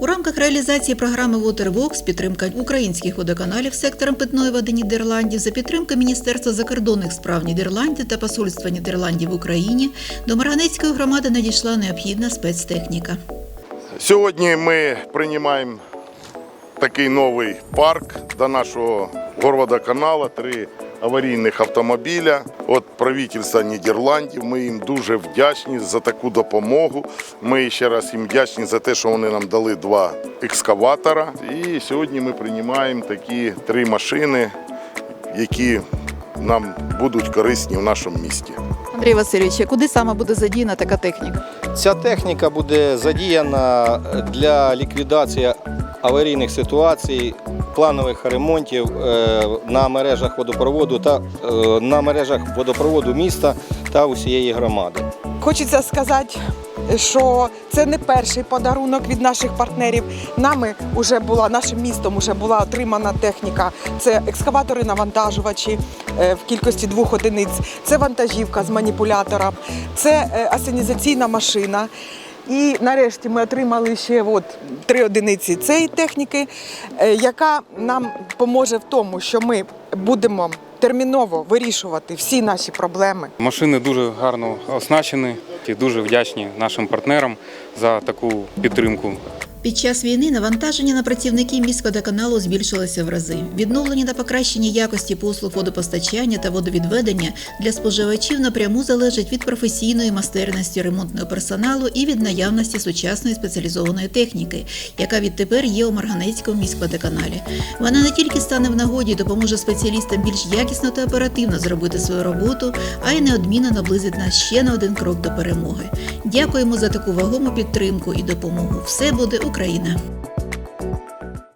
У рамках реалізації програми WaterWorks підтримка українських водоканалів сектором питної води Нідерландів за підтримки Міністерства закордонних справ Нідерландів та Посольства Нідерландів в Україні до Марганецької громади надійшла необхідна спецтехніка. Сьогодні ми приймаємо такий новий парк до нашого горводоканалу. Три аварійних автомобіля від правительства Нідерландів. Ми їм дуже вдячні за таку допомогу. Ми ще раз їм вдячні за те, що вони нам дали два екскаватора. І сьогодні ми приймаємо такі три машини, які нам будуть корисні в нашому місті. Андрій Васильович, а куди саме буде задіяна така техніка? Ця техніка буде задіяна для ліквідації аварійних ситуацій, планових ремонтів е, на мережах водопроводу та е, на мережах водопроводу міста та усієї громади. Хочеться сказати, що це не перший подарунок від наших партнерів. Нами вже була нашим містом вже була отримана техніка. Це екскаватори навантажувачі е, в кількості двох одиниць. Це вантажівка з маніпулятором, це асенізаційна машина. І нарешті ми отримали ще от три одиниці цієї техніки, е, яка нам поможе в тому, що ми будемо терміново вирішувати всі наші проблеми. Машини дуже гарно оснащені і дуже вдячні нашим партнерам за таку підтримку. Під час війни навантаження на працівників міськводоканалу збільшилося в рази. Відновлення та покращення якості послуг водопостачання та водовідведення для споживачів напряму залежить від професійної майстерності ремонтного персоналу і від наявності сучасної спеціалізованої техніки, яка відтепер є у Марганецькому міськводоканалі. Вона не тільки стане в нагоді і допоможе спеціалістам більш якісно та оперативно зробити свою роботу, а й неодмінно наблизить нас ще на один крок до перемоги. Дякуємо за таку вагому підтримку і допомогу. Все буде Україна.